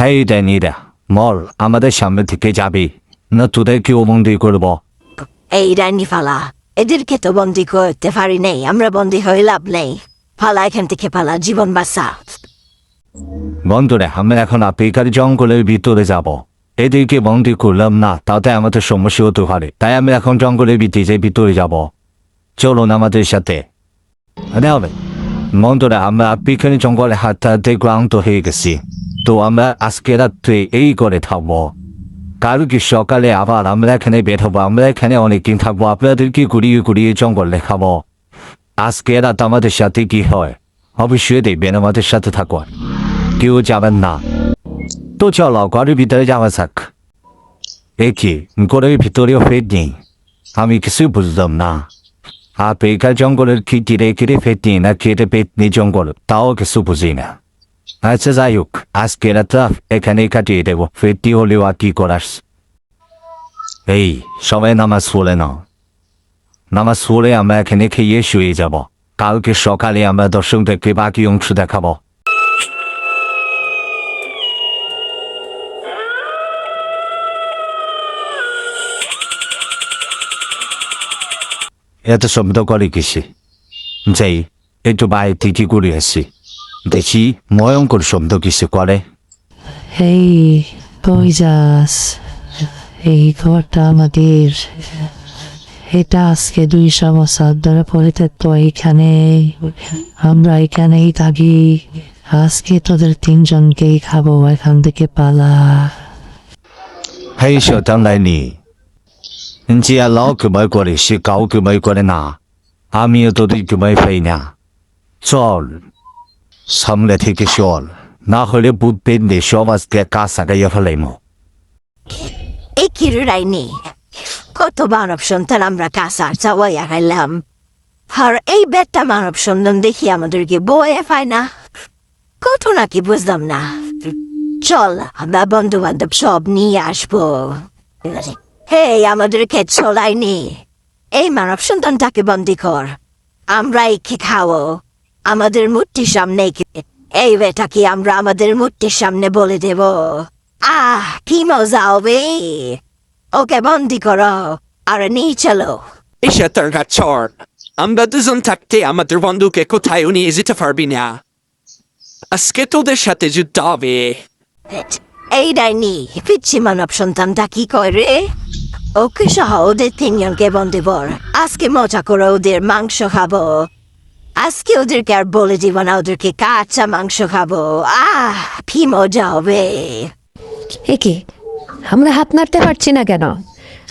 হেই ড্যানিরা মর আমাদের সামনে থেকে যাবি। না তোদেরকেও বন্দি করব। এই ডাইনি ফালা এদেরকে তো বন্দি করতে পারি নেই আমরা বন্দি হয়ে লাভ নেই। ফালা এখান থেকে ফালা জীবন বাঁচা। বন্ধুরা আমরা এখন আফ্রিকার জঙ্গলের ভিতরে যাব। এদেরকে বন্দি করলাম না তাতে আমাদের সমস্যা হতে পারে। তাই আমি এখন জঙ্গলের ভিতরে ভিতরে যাব। চলুন আমাদের সাথে। হবে। বন্ধুরা আমরা আফ্রিকার জঙ্গলে হাত হাতে ক্লান্ত হয়ে গেছি। তো আমরা আজকে রাত্রে এই করে থাকব। কি সকালে আবার আমরা এখানে বের হব? আমরা এখানে অনেকদিন থাকব। আপনাদেরকে ঘুরিয়ে ঘুরিয়ে জঙ্গল দেখাবো? আজকে রাত আমাদের সাথে কি হয়? অবশ্যই দেখবেন আমাদের সাথে থাকুন। কেউ যাবেন না। তো চলো, ঘরের ভিতরে যাওয়া যাক। এ কি ঘরের ভিতরেও ফেট নেই। আমি কিছু বুঝলাম না। আফ্রিকা জঙ্গলের কি কিরে কিরে ফেট নেই, না কেটে পেট নেই জঙ্গল? তাও কিছু বুঝি না। আচ্ছা যাই হোক, আজকে রাতটা এখানে কাটিয়ে দেবো। ফেটটি হলেও আর কি করাস এই, সবাই নামাজ পড়ে নাও। নামাজ পড়ে আমরা এখানে খেয়ে শুয়ে যাব। কালকে সকালে আমরা দর্শকদেরকে বাকি অংশ দেখাবো। এত শব্দ করে কিসে? যাই, একটু বাইরে থেকে ঘুরে আসি। দেখি ভয়ঙ্কর শব্দ কিছু করে। এই কই যাস। এই ঘরটা আমাদের। এটা আজকে দুইশো বছর ধরে পড়েতে তো এইখানে। আমরা এখানেই থাকি। আজকে তোদের তিনজনকেই খাব এখান থেকে পালা। হেই শতান লাইনি। যে লাও কমাই করে সে কাউ কমাই করে না। আমিও তোদের কমাই পাই না। চল। সামনে থেকে চল না হলে বুধ পেন্দে সব আজকে কাজ আগাইয়া ফেলাইম। এই কিরু ডাইনি কত মানব সন্তান আমরা কাসার চাওয়াইয়া খাইলাম আর এই বেটটা মানব সন্তান দেখি আমাদেরকে বয়ে পায় না। কত নাকি বুঝলাম না। চল, আমরা বন্ধু বান্ধব সব নিয়ে আসব। হে আমাদেরকে চলাইনি এই মানব সন্তানটাকে বন্দি কর। আমরা একে খাও আমাদের মূর্তির সামনে এই বেটাকে আমরা আমাদের মূর্তির সামনে বলে দেব? আহ কি মজা হবে। ওকে বন্দি করো আর নিয়ে চলো। গাছর আমরা দুজন থাকতে আমাদের বন্ধুকে কোথায়ও নিয়ে যেতে পারবি না? আজকে তোদের সাথে যুদ্ধ হবে। এই ডাইনি পিচ্ছি মানব সন্তানটা কি করে ওকে সহ ওদের তিনজনকে বন্দি বর আজকে মজা করে ওদের মাংস খাব। আজকে ওদেরকে আর বলে দিব না ওদেরকে কাঁচা মাংস খাব। আহ কি মজা হবে। এ কি আমরা হাত নাড়তে পারছি না কেন?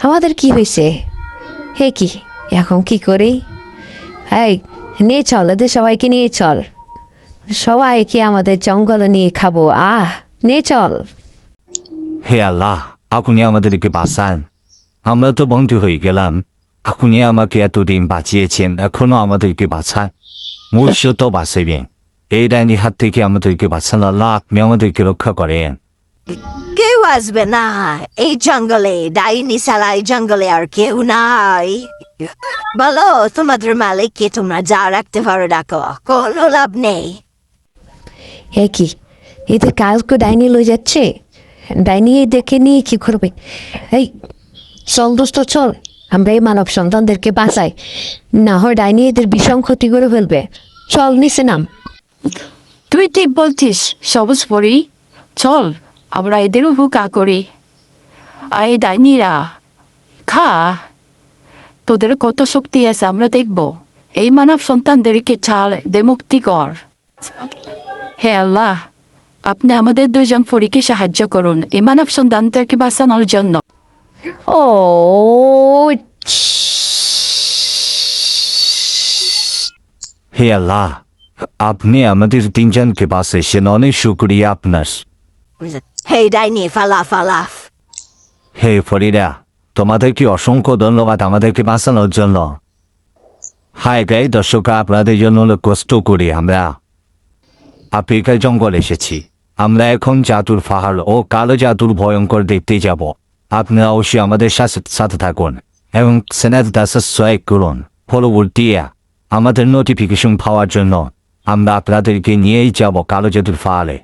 আমাদের কি হয়েছে? হে কি এখন কি করি? এই নিয়ে চল এদের সবাইকে নিয়ে চল। সবাইকে আমাদের জঙ্গলে নিয়ে খাব। আহ নিয়ে চল। হে আল্লাহ আপনি আমাদেরকে বাঁচান। আমরা তো বন্ধু হয়ে গেলাম। আপনি আমাকে এতদিন বাঁচিয়েছেন এখনও আমাদেরকে বাঁচান। ভবিষ্যত বাঁচাবেন। এই ডাইনি হাত থেকে আমাদেরকে বাঁচান আল্লাহ আপনি আমাদেরকে রক্ষা করেন। কেউ আসবে না। এই জঙ্গলে ডাইনি সালা এই জঙ্গলে আর কেউ নাই। বলো তোমাদের মালিককে তোমরা যা রাখতে পারো ডাকো কোনো লাভ নেই। এ কি? এদের কালকে ডাইনি লয়ে যাচ্ছে? ডাইনি দেখে নিয়ে কি করবে? এই চল দোস্ত চল। আমরা এই মানব সন্তানদেরকে বাঁচাই। না হয় ডাইনি এদের বিষম ক্ষতি করে ফেলবে। চল, নিচে নাম। তুই ঠিক বলছিস, সবুজ পরি। চল, আমরা এদের উপকার করি। আয় ডাইনিরা, খা। তোদের কত শক্তি আছে আমরা দেখব। এই মানব সন্তানদেরকে ছাড়, দে মুক্তি কর। হে আল্লাহ, আপনি আমাদের দুজন পরীকে সাহায্য করুন, এই মানব সন্তানদেরকে বাঁচানোর জন্য। ও হে আল্লাহ আপনি আমাদের তিনজনকে বাঁচিয়েছেন অনেক শুক্রিয়া আপনার। হে ডাইনি ফালা ফালা। হে ফরিদা তোমাদেরকে অসংখ্য ধন্যবাদ আমাদেরকে বাঁচানোর জন্য। হাই গাই দর্শকরা আপনাদের জন্য অনেক কষ্ট করি আমরা। আফ্রিকার জঙ্গল এসেছি। আমরা এখন জাদুর পাহাড় ও কালো জাদুর ভয়ঙ্কর দেখতে যাব। আপনারা অবশ্যই আমাদের সাথে সাথে থাকুন এবং চ্যানেলটা সাবস্ক্রাইব করুন পরবর্তী আমাদের নোটিফিকেশন পাওয়ার জন্য আমরা আপনাদেরকে নিয়েই যাব কালো জাদুর পাহাড়ে